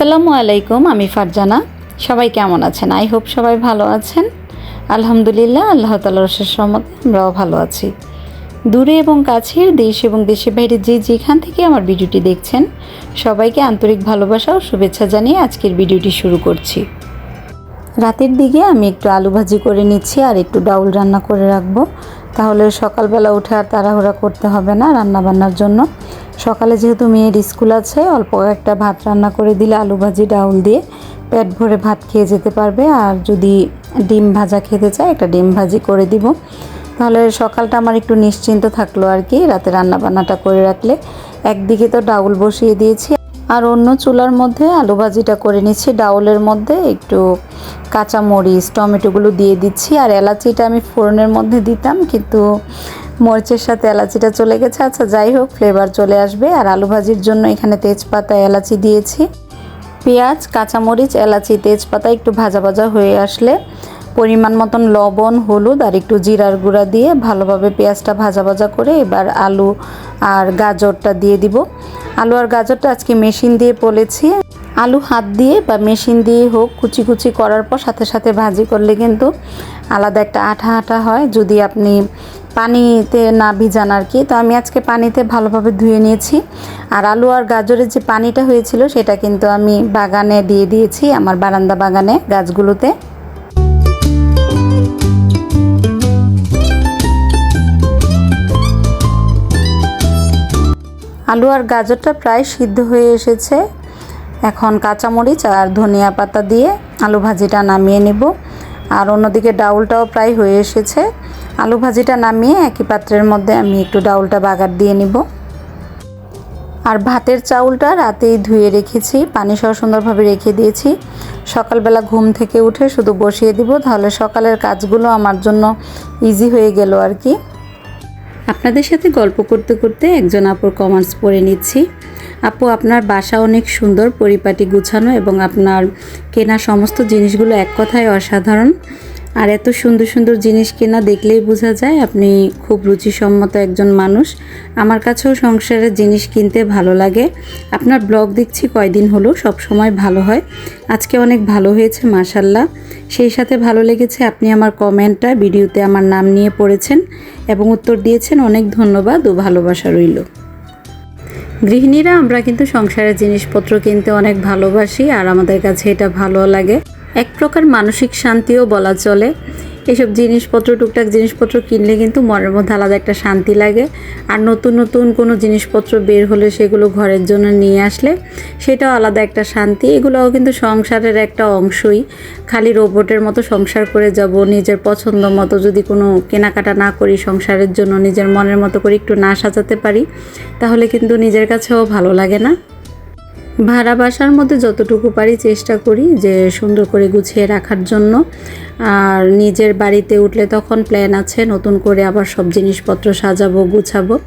আসসালামু আলাইকুম, আমি ফারজানা। সবাই কেমন আছেন? আই হোপ সবাই ভালো আছেন। আলহামদুলিল্লাহ, আল্লাহ তালার রহমতে আমরাও ভালো আছি। দূরে এবং কাছের দেশ এবং দেশের বাইরে যে যেখান থেকে আমার ভিডিওটি দেখছেন, সবাইকে আন্তরিক ভালোবাসা ও শুভেচ্ছা জানিয়ে আজকের ভিডিওটি শুরু করছি। রাতের দিকে আমি একটু আলু ভাজি করে নিচ্ছি আর একটু ডাউল রান্না করে রাখব। তাহলে সকালবেলা উঠে আর তাড়াহুড়া করতে হবে না রান্না বান্নার জন্য। সকালে যেহেতু মেয়ের স্কুল আছে, অল্প একটা ভাত রান্না করে দিলে আলু ভাজি, ডাউল দিয়ে পেট ভরে ভাত খেয়ে যেতে পারবে। আর যদি ডিম ভাজা খেতে চায়, একটা ডিম ভাজি করে দিব। তাহলে সকালটা আমার একটু নিশ্চিন্ত থাকল আর কি, রাতে রান্না বান্নাটা করে রাখলে। একদিকে তো ডাউল বসিয়ে দিয়েছি, আর অন্য চুলার মধ্যে আলু ভাজিটা করে নিচ্ছি। ডাউলের মধ্যে একটু কাঁচা মরিচ টমেটোগুলো দিয়ে দিচ্ছি। আর এলাচিটা আমি ফোড়নের মধ্যে দিতাম, কিন্তু মরিচের সাথে এলাচিটা চলে গেছে। আচ্ছা যাই হোক ফ্লেভার চলে আসবে। আর আলু ভাজির জন্য এখানে তেজপাতা, এলাচি দিয়েছি। পেঁয়াজ, কাঁচামরিচ, এলাচি, তেজপাতা একটু ভাজা ভাজা হয়ে আসলে পরিমাণ মতন লবণ, হলুদ আর একটু জিরার গুঁড়া দিয়ে ভালোভাবে পেঁয়াজটা ভাজা ভাজা করে এবার আলু আর গাজরটা দিয়ে দিব। আলু আর গাজরটা আজকে মেশিন দিয়ে পলেছি। আলু হাত দিয়ে বা মেশিন দিয়ে হোক, কুচি কুচি করার পর সাথে সাথে ভাজি করলে কিন্তু আলাদা একটা আঠা আঠা হয়। যদি আপনি পানিতে না ভিজান আর কি। তো আমি আজকে পানিতে ভালোভাবে ধুয়ে নিয়েছি। আর আলু আর গাজরের যে পানিটা হয়েছিল, সেটা কিন্তু আমি বাগানে দিয়ে দিয়েছি, আমার বারান্দা বাগানে গাছগুলোতে। আলু আর গাজরটা প্রায় সিদ্ধ হয়ে এসেছে। এখন কাঁচামরিচ আর ধনিয়া পাতা দিয়ে আলু ভাজিটা নামিয়ে নেব। আর অন্যদিকে ডাউলটাও প্রায় হয়ে এসেছে। আলু ভাজিটা নামিয়ে একই পাত্রের মধ্যে আমি একটু ডাউলটা বাগার দিয়ে নিব। আর ভাতের চাউলটা রাতেই ধুয়ে রেখেছি, পানি সহ সুন্দরভাবে রেখে দিয়েছি। সকালবেলা ঘুম থেকে উঠে শুধু বসিয়ে দিব, তাহলে সকালের কাজগুলো আমার জন্য ইজি হয়ে গেল আর কি। আপনাদের সাথে গল্প করতে করতে একজন আপুর কমার্স পড়ে নিচ্ছি। আপু, আপনার বাসা অনেক সুন্দর, পরিপাটি গুছানো এবং আপনার কেনা সমস্ত জিনিসগুলো এক কথায় অসাধারণ। আর এত সুন্দর সুন্দর জিনিস কেনা দেখলেই বোঝা যায় আপনি খুব রুচিসম্মত একজন মানুষ। আমার কাছেও সংসারের জিনিস কিনতে ভালো লাগে। আপনার ব্লগ দেখছি কয়দিন হলো, সব সময় ভালো হয়। আজকে অনেক ভালো হয়েছে মাশাল্লাহ সেই সাথে ভালো লেগেছে আপনি আমার কমেন্টটা, ভিডিওতে আমার নাম নিয়ে পড়েছেন এবং উত্তর দিয়েছেন, অনেক ধন্যবাদ ও ভালোবাসা রইল। গৃহিণীরা, আমরা কিন্তু সংসারের জিনিসপত্র কিনতে অনেক ভালোবাসি আর আমাদের কাছে এটা ভালো লাগে। এক প্রকার মানসিক শান্তিও বলা চলে। এসব জিনিসপত্র, টুকটাক জিনিসপত্র কিনলে কিন্তু মনের মধ্যে আলাদা একটা শান্তি লাগে। আর নতুন নতুন কোনো জিনিসপত্র বের হলে সেগুলো ঘরের জন্য নিয়ে আসলে সেটাও আলাদা একটা শান্তি। এগুলোও কিন্তু সংসারের একটা অংশই। খালি রোবটের মতো সংসার করে যাব, নিজের পছন্দ মতো যদি কোনো কেনাকাটা না করি সংসারের জন্য, নিজের মনের মতো করে একটু না সাজাতে পারি, তাহলে কিন্তু নিজের কাছেও ভালো লাগে না। ভাড়া বাসার মধ্যে যতটুকু পারি চেষ্টা করি যে সুন্দর করে গুছিয়ে রাখার জন্য। আর নিজের বাড়িতে উঠলে তখন প্ল্যান আছে, নতুন করে আবার সব জিনিসপত্র সাজাবো, গুছাবো।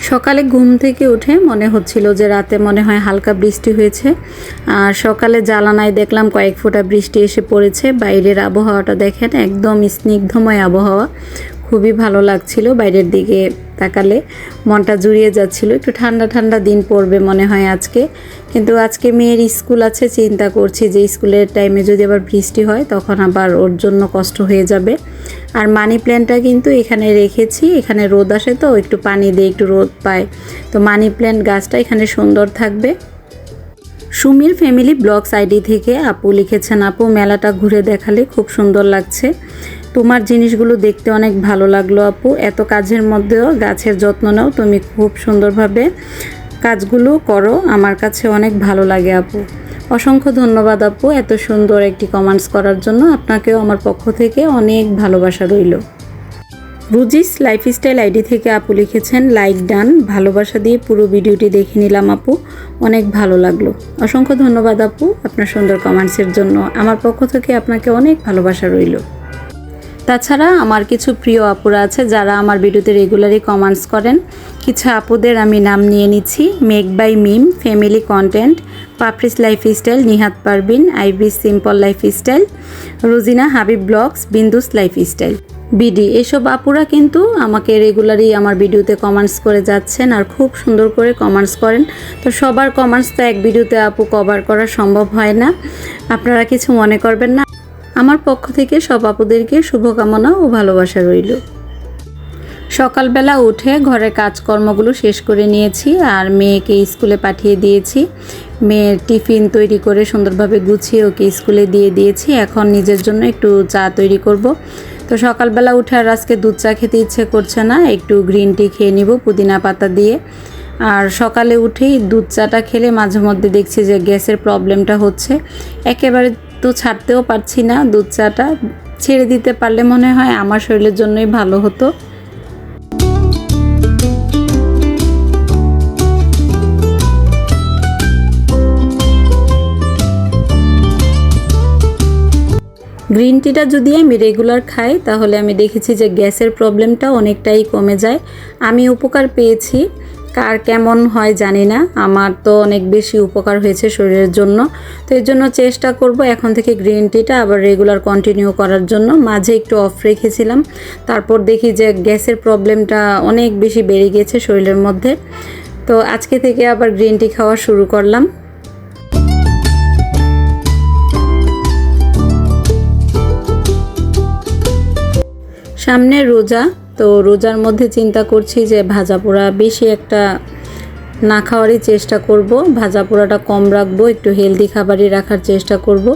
সকালে ঘুম থেকে উঠে মনে হচ্ছিল যে রাতে মনে হয় হালকা বৃষ্টি হয়েছে। আর সকালে জ্বালানায় দেখলাম কয়েক ফোঁটা বৃষ্টি এসে পড়েছে। বাইরের আবহাওয়াটা দেখেন একদম স্নিগ্ধময় আবহাওয়া। খুবই ভালো লাগছিল বাইরের দিকে তাকালে। মনটা জুড়িয়ে যাচ্ছিল। একটু ঠান্ডা ঠান্ডা দিন পড়বে মনে হয় আজকে। কিন্তু আজকে মেয়ের স্কুল আছে, চিন্তা করছি যে স্কুলের টাইমে যদি আবার বৃষ্টি হয়, তখন আবার ওর জন্য কষ্ট হয়ে যাবে। আর মানি প্ল্যান্টটা কিন্তু এখানে রেখেছি। এখানে রোদ আসে তো, একটু পানি দিয়ে একটু রোদ পায়। তো মানি প্ল্যান্ট গাছটা এখানে সুন্দর থাকবে। সুমির ফ্যামিলি ব্লগস আইডি থেকে আপু লিখেছেন, আপু, মেলাটা ঘুরে দেখালে খুব সুন্দর লাগছে। তোমার জিনিসগুলো দেখতে অনেক ভালো লাগল আপু। এত কাজের মধ্যেও গাছের যত্ন নাও, তুমি খুব সুন্দরভাবে কাজগুলো করো, আমার কাছে অনেক ভালো লাগে আপু। অসংখ্য ধন্যবাদ আপু, এত সুন্দর একটি কমেন্টস করার জন্য, আপনাকেও আমার পক্ষ থেকে অনেক ভালোবাসা রইল। রুজিস লাইফস্টাইল আইডি থেকে আপু লিখেছেন লাইক ডান ভালোবাসা দিয়ে পুরো ভিডিওটি দেখে নিলাম আপু, অনেক ভালো লাগল। অসংখ্য ধন্যবাদ আপু, আপনার সুন্দর কমেন্টসের জন্য। আমার পক্ষ থেকে আপনাকে অনেক ভালোবাসা রইল। তাছাড়া আমার কিছু প্রিয় আপুরা আছে যারা আমার ভিডিওতে রেগুলারই কমেন্টস করেন। কিছু আপুদের আমি নাম নিয়ে নিচ্ছি। Make by Mim, family content, Papri's life lifestyle, Nihat Parbin IB simple life style Rozina Habib blogs, Bindu's lifestyle. BD, এসব আপুরা কিন্তু আমাকে রেগুলারই আমার ভিডিওতে কমেন্টস করে যাচ্ছেন আর খুব সুন্দর করে কমেন্টস করেন। তো সবার কমেন্টস তো এক ভিডিওতে আপু কভার করা সম্ভব হয় না। আপনারা কিছু মনে করবেন না। আমার পক্ষ থেকে সব আপুদেরকে শুভকামনা ও ভালোবাসা রইল। সকালবেলা উঠে ঘরের কাজকর্মগুলো শেষ করে নিয়েছি আর মেয়েকে স্কুলে পাঠিয়ে দিয়েছি। মেয়ের টিফিন তৈরি করে সুন্দরভাবে গুছিয়ে ওকে স্কুলে দিয়ে দিয়েছি। এখন নিজের জন্য একটু চা তৈরি করব। তো সকালবেলা উঠে আর আজকে দুধ চা খেতে ইচ্ছে করছে না, একটু গ্রিন টি খেয়ে নিব পুদিনা পাতা দিয়ে। আর সকালে উঠেই দুধ চাটা খেলে মাঝে মধ্যে দেখছি যে গ্যাসের প্রবলেমটা হচ্ছে। একেবারে তো ছাড়তেও পারছি না, দুধ চাটা ছেড়ে দিতে পারলে মনে হয় আমার শরীরের জন্যই ভালো হতো। গ্রিন টিটা যদি আমি রেগুলার খাই, তাহলে আমি দেখেছি যে গ্যাসের প্রবলেমটা অনেকটাই কমে যায়। আমি উপকার পেয়েছি। কার কেমন হয় জানি না। আমার তো অনেক বেশি উপকার হয়েছে শরীরের জন্য। তো এর জন্য চেষ্টা করব এখন থেকে গ্রিন টিটা আবার রেগুলার কন্টিনিউ করার জন্য। মাঝে একটু অফ রেখেছিলাম। তারপর দেখি যে গ্যাসের প্রবলেমটা অনেক বেশি বেড়ে গিয়েছে শরীরের মধ্যে। তো আজকে থেকে আবার গ্রিন টি খাওয়া শুরু করলাম। সামনে রোজা। তো রোজার মধ্যে চিন্তা করছি যে ভাজা পোড়া বেশি একটা না খাওয়ারই চেষ্টা করব। ভাজা পোড়াটা কম রাখব, একটু হেলদি খাবারই রাখার চেষ্টা করব।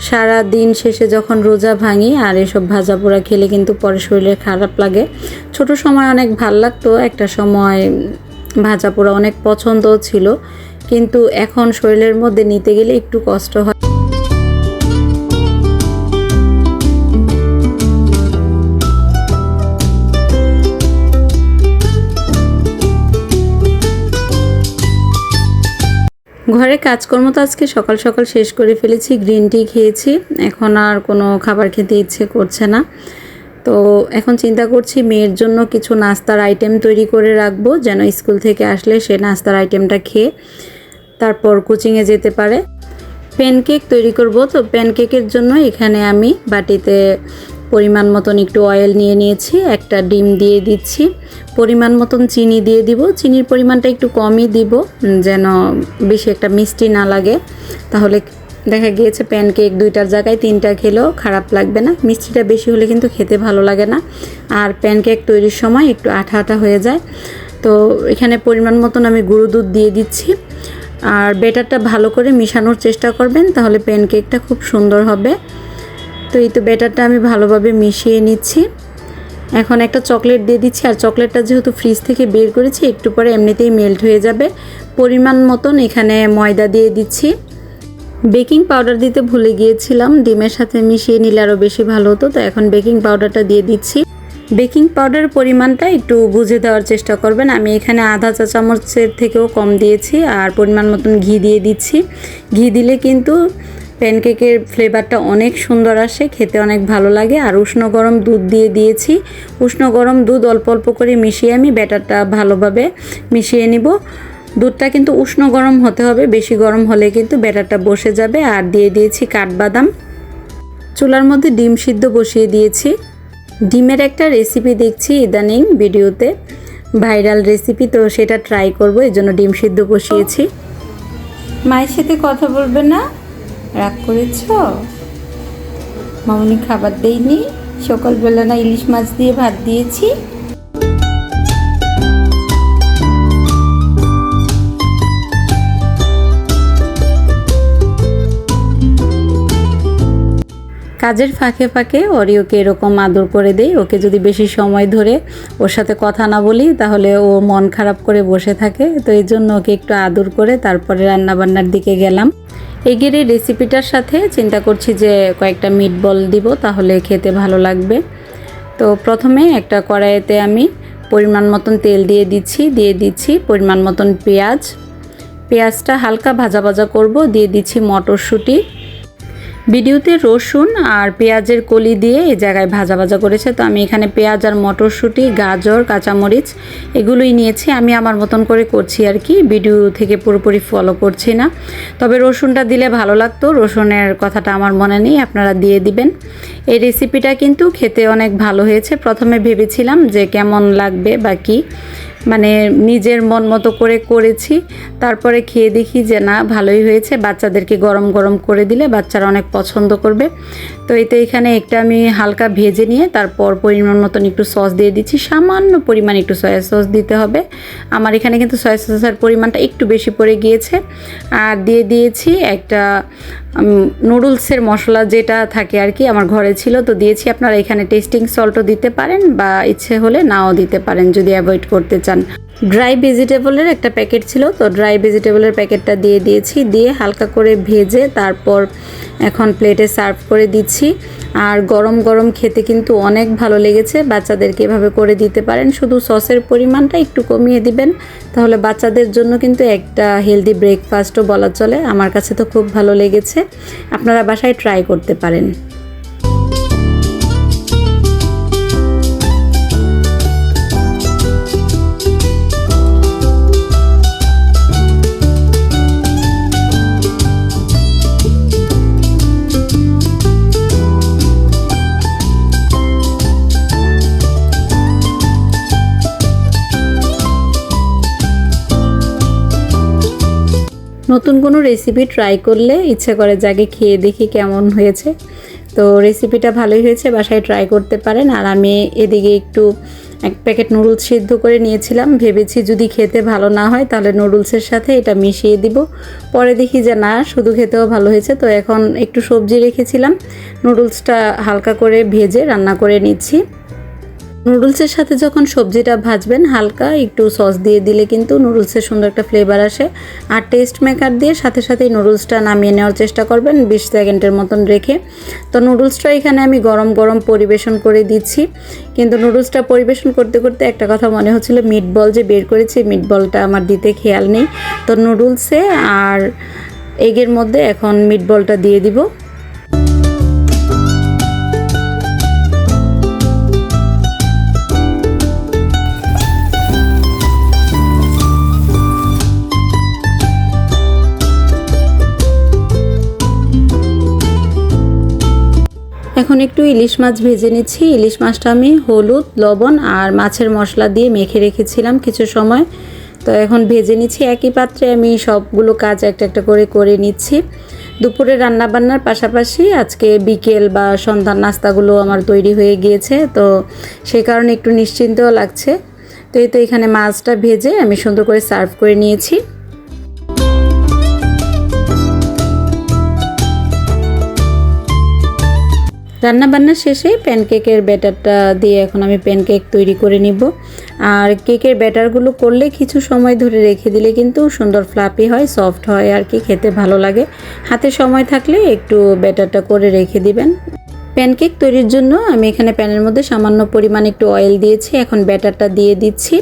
সারা দিন শেষে যখন রোজা ভাঙি, আর এসব ভাজা পোড়া খেলে কিন্তু পরে শরীরে খারাপ লাগে। ছোট সময় অনেক ভালো লাগতো, একটা সময় ভাজা পোড়া অনেক পছন্দও ছিল। কিন্তু এখন শরীরের মধ্যে নিতে গেলে একটু কষ্ট হয়। ঘরে কাজকর্ম তো আজকে সকাল সকাল শেষ করে ফেলেছি গ্রিন টি খেয়েছি। এখন আর কোনো খাবার খেতে ইচ্ছে করছে না। তো এখন চিন্তা করছি মেয়ের জন্য কিছু নাস্তার আইটেম তৈরি করে রাখব, যেন স্কুল থেকে আসলে সে নাস্তার আইটেমটা খেয়ে তারপর কোচিংয়ে যেতে পারে। প্যানকেক তৈরি করব, তো প্যানকেকের জন্য এখানে আমি বাটিতে পরিমাণ মতন একটু অয়েল নিয়ে নিয়েছি, একটা ডিম দিয়ে দিচ্ছি। পরিমাণ মতন চিনি দিয়ে দিব, চিনির পরিমাণটা একটু কমই দিব যেন বেশি একটা মিষ্টি না লাগে। তাহলে দেখা গিয়েছে প্যানকেক দুইটার জায়গায় তিনটা খেলেও খারাপ লাগবে না, মিষ্টিটা বেশি হলে কিন্তু খেতে ভালো লাগে না। আর প্যানকেক তৈরির সময় একটু আঠা আঠা হয়ে যায়। তো এখানে পরিমাণ মতন আমি গুঁড়ো দুধ দিয়ে দিচ্ছি। আর বেটারটা ভালো করে মিশানোর চেষ্টা করবেন, তাহলে প্যানকেকটা খুব সুন্দর হবে। তো এই তো ব্যাটারটা আমি ভালোভাবে মিশিয়ে নিচ্ছি। এখন একটা চকলেট দিয়ে দিচ্ছি, আর চকলেটটা যেহেতু ফ্রিজ থেকে বের করেছি, একটু পরে এমনিতেই মেল্ট হয়ে যাবে। পরিমাণ মতন এখানে ময়দা দিয়ে দিচ্ছি। বেকিং পাউডার দিতে ভুলে গিয়েছিলাম, ডিমের সাথে মিশিয়ে নিলে আরও বেশি ভালো হতো, তো এখন বেকিং পাউডারটা দিয়ে দিচ্ছি। বেকিং পাউডারের পরিমাণটা একটু বুঝে দেওয়ার চেষ্টা করবেন। আমি এখানে আধা চা চামচের থেকেও কম দিয়েছি, আর পরিমাণ মতন ঘি দিয়ে দিচ্ছি। ঘি দিলে কিন্তু প্যানকেকের ফ্লেভারটা অনেক সুন্দর আসে, খেতে অনেক ভালো লাগে। আর উষ্ণ গরম দুধ দিয়ে দিয়েছি। উষ্ণ গরম দুধ অল্প অল্প করে মিশিয়ে আমি ব্যাটারটা ভালোভাবে মিশিয়ে নিব। দুধটা কিন্তু উষ্ণ গরম হতে হবে, বেশি গরম হলে কিন্তু ব্যাটারটা বসে যাবে। আর দিয়ে দিয়েছি কাঠবাদাম। চুলার মধ্যে ডিম সিদ্ধ বসিয়ে দিয়েছি। ডিমের একটা রেসিপি দেখছি ইদানিং ভিডিওতে, ভাইরাল রেসিপি তো সেটা ট্রাই করব এই জন্য ডিম সিদ্ধ বসিয়েছি। মায়ের সাথে কথা বলবে না? রাগ করেছ? মামনি খাবার দেয়নি? সকালবেলা না ইলিশ মাছ দিয়ে ভাত দিয়েছি। কাজের ফাঁকে ফাঁকে অরিওকে এরকম আদর করে দেই। ওকে যদি বেশি সময় ধরে ওর সাথে কথা না বলি, তাহলে ও মন খারাপ করে বসে থাকে। তো এই জন্য ওকে একটু আদর করে তারপরে রান্নাবান্নার দিকে গেলাম। এগের এই রেসিপিটার সাথে চিন্তা করছি যে কয়েকটা মিট বল দিব, তাহলে খেতে ভালো লাগবে। তো প্রথমে একটা কড়াইতে আমি পরিমাণ মতন তেল দিয়ে দিচ্ছি দিয়ে দিচ্ছি পরিমাণ মতন পেঁয়াজ। পেঁয়াজটা হালকা ভাজা ভাজা করব, দিয়ে দিচ্ছি মটরশুঁটি। ভিডিওতে রসুন আর পেঁয়াজের কলি দিয়ে এই জায়গায় ভাজা ভাজা করেছে। তো আমি এখানে পেঁয়াজ আর মটরশুঁটি, গাজর, কাঁচামরিচ এগুলোই নিয়েছি। আমি আমার মতন করে করছি আর কি ভিডিও থেকে পুরোপুরি ফলো করছি না। তবে রসুনটা দিলে ভালো লাগতো, রসুনের কথাটা আমার মনে নেই, আপনারা দিয়ে দিবেন। এই রেসিপিটা কিন্তু খেতে অনেক ভালো হয়েছে। প্রথমে ভেবেছিলাম যে কেমন লাগবে বা কী। মানে নিজের মন মতো করে করেছি। তারপরে খেয়ে দেখি যে না, ভালোই হয়েছে। বাচ্চাদেরকে গরম গরম করে দিলে বাচ্চারা অনেক পছন্দ করবে। তো এতে এখানে একটা আমি হালকা ভেজে নিয়ে তারপর পরিমাণ মতন একটু সস দিয়ে দিচ্ছি। সামান্য পরিমাণ একটু সয়া সস দিতে হবে। আমার এখানে কিন্তু সয়া সসের পরিমাণটা একটু বেশি পড়ে গিয়েছে। আর দিয়ে দিয়েছি একটা নুডলসের মশলা যেটা থাকে আর কি আমার ঘরে ছিল, তো দিয়েছি। আপনারা এখানে টেস্টিং সল্টও দিতে পারেন বা ইচ্ছে হলে নাও দিতে পারেন যদি অ্যাভয়েড করতে চান। ড্রাই ভেজিটেবলের একটা প্যাকেট ছিল। তো ড্রাই ভেজিটেবলের প্যাকেটটা দিয়ে দিয়েছি। দিয়ে হালকা করে ভেজে তারপর এখন প্লেটে সার্ভ করে দিচ্ছি। আর গরম গরম খেতে কিন্তু অনেক ভালো লেগেছে। বাচ্চাদেরকে এভাবে করে দিতে পারেন। শুধু সসের পরিমাণটা একটু কমিয়ে দিবেন। তাহলে বাচ্চাদের জন্য কিন্তু একটা হেলদি ব্রেকফাস্টও বলা চলে। আমার কাছে তো খুব ভালো লেগেছে। আপনারা বাসায় ট্রাই করতে পারেন। নতুন কোনো রেসিপি ট্রাই করলে ইচ্ছে করে যাকে খেয়ে দেখি কেমন হয়েছে। তো রেসিপিটা ভালোই হয়েছে, বাসায় ট্রাই করতে পারেন। আর আমি এদিকে একটু এক প্যাকেট নুডলস সিদ্ধ করে নিয়েছিলাম। ভেবেছি যদি খেতে ভালো না হয় তাহলে নুডলসের সাথে এটা মিশিয়ে দিব। পরে দেখি যে না, শুধু খেতেও ভালো হয়েছে। তো এখন একটু সবজি রেখেছিলাম। নুডলসটা হালকা করে ভেজে রান্না করে নিচ্ছি। নুডলসের সাথে যখন সবজিটা ভাজবেন, হালকা একটু সস দিয়ে দিলে কিন্তু নুডলসের সুন্দর একটা ফ্লেভার আসে। আর টেস্ট মেকার দিয়ে সাথে সাথেই নুডলসটা নামিয়ে নেওয়ার চেষ্টা করবেন বিশ সেকেন্ডের মতন রেখে। তো নুডলসটা এখানে আমি গরম গরম পরিবেশন করে দিচ্ছি। কিন্তু নুডলসটা পরিবেশন করতে করতে একটা কথা মনে হচ্ছিল মিট বল যে বের করেছি মিট বলটা আমার দিতে খেয়াল নেই। তো নুডলসে আর এগের মধ্যে এখন মিট বলটা দিয়ে দিব। এখন একটু ইলিশ মাছ ভেজে নিচ্ছি। ইলিশ মাছটা আমি হলুদ, লবণ আর মাছের মশলা দিয়ে মেখে রেখেছিলাম কিছু সময়। তো এখন ভেজে নিচ্ছি। একই পাত্রে আমি সবগুলো কাজ একটা একটা করে করে নিচ্ছি। দুপুরে রান্না বান্নার পাশাপাশি আজকে বিকেল বা সন্ধ্যার নাস্তাগুলো আমার তৈরি হয়ে গিয়েছে। তো সেই কারণে একটু নিশ্চিন্তও লাগছে। তো এই তো এখানে মাছটা ভেজে আমি সুন্দর করে সার্ভ করে নিয়েছি। রান্না বান্না শেষে প্যানকেকের ব্যাটারটা দিয়ে এখন আমি প্যানকেক তৈরি করে নিব। আর কেকের ব্যাটারগুলো করলে কিছু সময় ধরে রেখে দিলে কিন্তু সুন্দর ফ্লাপি হয় সফট হয় আর কি, খেতে ভালো লাগে। হাতে সময় থাকলে একটু ব্যাটারটা করে রেখে দিবেন। প্যানকেক তৈরির জন্য আমি এখানে প্যানের মধ্যে সামান্য পরিমাণ একটু অয়েল দিয়েছি, এখন ব্যাটারটা দিয়ে দিচ্ছি।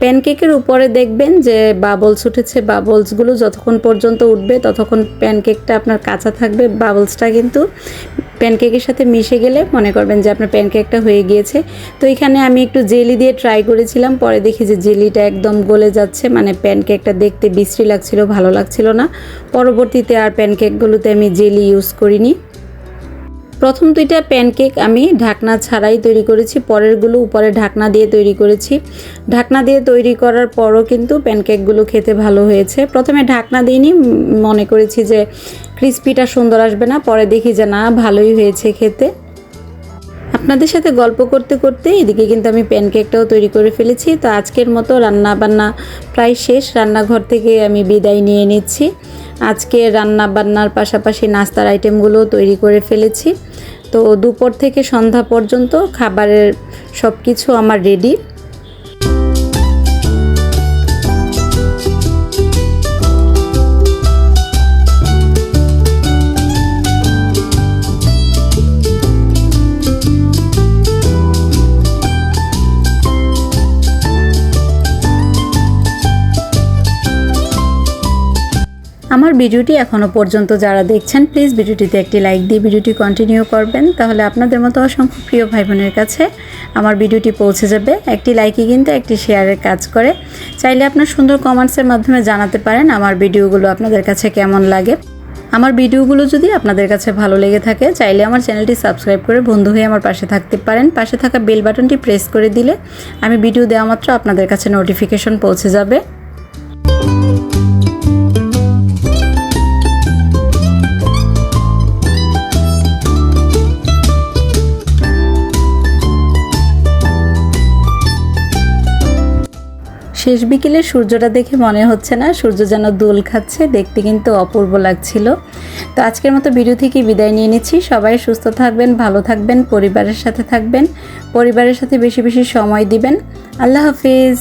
প্যানকেকের উপরে দেখবেন যে বাবলস উঠেছে। বাবলসগুলো যতক্ষণ পর্যন্ত উঠবে, ততক্ষণ প্যানকেকটা আপনার কাঁচা থাকবে। বাবলসটা কিন্তু প্যানকেকের সাথে মিশে গেলে মনে করবেন যে আপনার প্যানকেকটা হয়ে গিয়েছে। তো এখানে আমি একটু জেলি দিয়ে ট্রাই করেছিলাম, পরে দেখি যে জেলিটা একদম গলে যাচ্ছে। মানে প্যানকেকটা দেখতে বিশ্রী লাগছিল, ভালো লাগছিল না। পরবর্তীতে আর প্যানকেকগুলোতে আমি জেলি ইউজ করিনি। প্রথম দুইটা প্যানকেক আমি ঢাকনা ছাড়াই তৈরি করেছি, পরেরগুলো উপরে ঢাকনা দিয়ে তৈরি করেছি। ঢাকনা দিয়ে তৈরি করার পরও কিন্তু প্যানকেকগুলো খেতে ভালো হয়েছে। প্রথমে ঢাকনা দিইনি, মনে করেছি যে ক্রিস্পিটা সুন্দর আসবে না, পরে দেখি যে না, ভালোই হয়েছে খেতে। আপনাদের সাথে গল্প করতে করতে এদিকে কিন্তু আমি প্যানকেকটাও তৈরি করে ফেলেছি। তো আজকের মতো রান্না বান্না প্রায় শেষ, রান্নাঘর থেকে আমি বিদায় নিয়ে নিচ্ছি। আজকে রান্না বান্নার পাশাপাশি নাস্তার আইটেমগুলো তৈরি করে ফেলেছি। তো দুপুর থেকে সন্ধ্যা পর্যন্ত খাবারের সব কিছু আমার রেডি আমার ভিডিওটি এখনও পর্যন্ত যারা দেখছেন প্লিজ ভিডিওটিতে একটি লাইক দিয়ে ভিডিওটি কন্টিনিউ করবেন। তাহলে আপনাদের মতো অসংখ্য প্রিয় ভাই বোনের কাছে আমার ভিডিওটি পৌঁছে যাবে। একটি লাইকই কিন্তু একটি শেয়ারের কাজ করে। চাইলে আপনার সুন্দর কমেন্টসের মাধ্যমে জানাতে পারেন আমার ভিডিওগুলো আপনাদের কাছে কেমন লাগে। আমার ভিডিওগুলো যদি আপনাদের কাছে ভালো লেগে থাকে, চাইলে আমার চ্যানেলটি সাবস্ক্রাইব করে বন্ধু হয়ে আমার পাশে থাকতে পারেন। পাশে থাকা বেল বাটনটি প্রেস করে দিলে আমি ভিডিও দেওয়া মাত্র আপনাদের কাছে নোটিফিকেশন পৌঁছে যাবে। শেষ বিকেলে সূর্যটা দেখে মনে হচ্ছে না, সূর্য যেন দোল খাচ্ছে, দেখতে কিন্তু অপূর্ব লাগছিল। তো আজকের মতো ভিডিও থেকে বিদায় নিয়ে নিচ্ছি। সবাই সুস্থ থাকবেন, ভালো থাকবেন, পরিবারের সাথে থাকবেন, পরিবারের সাথে বেশি বেশি সময় দিবেন। আল্লাহ হাফিজ।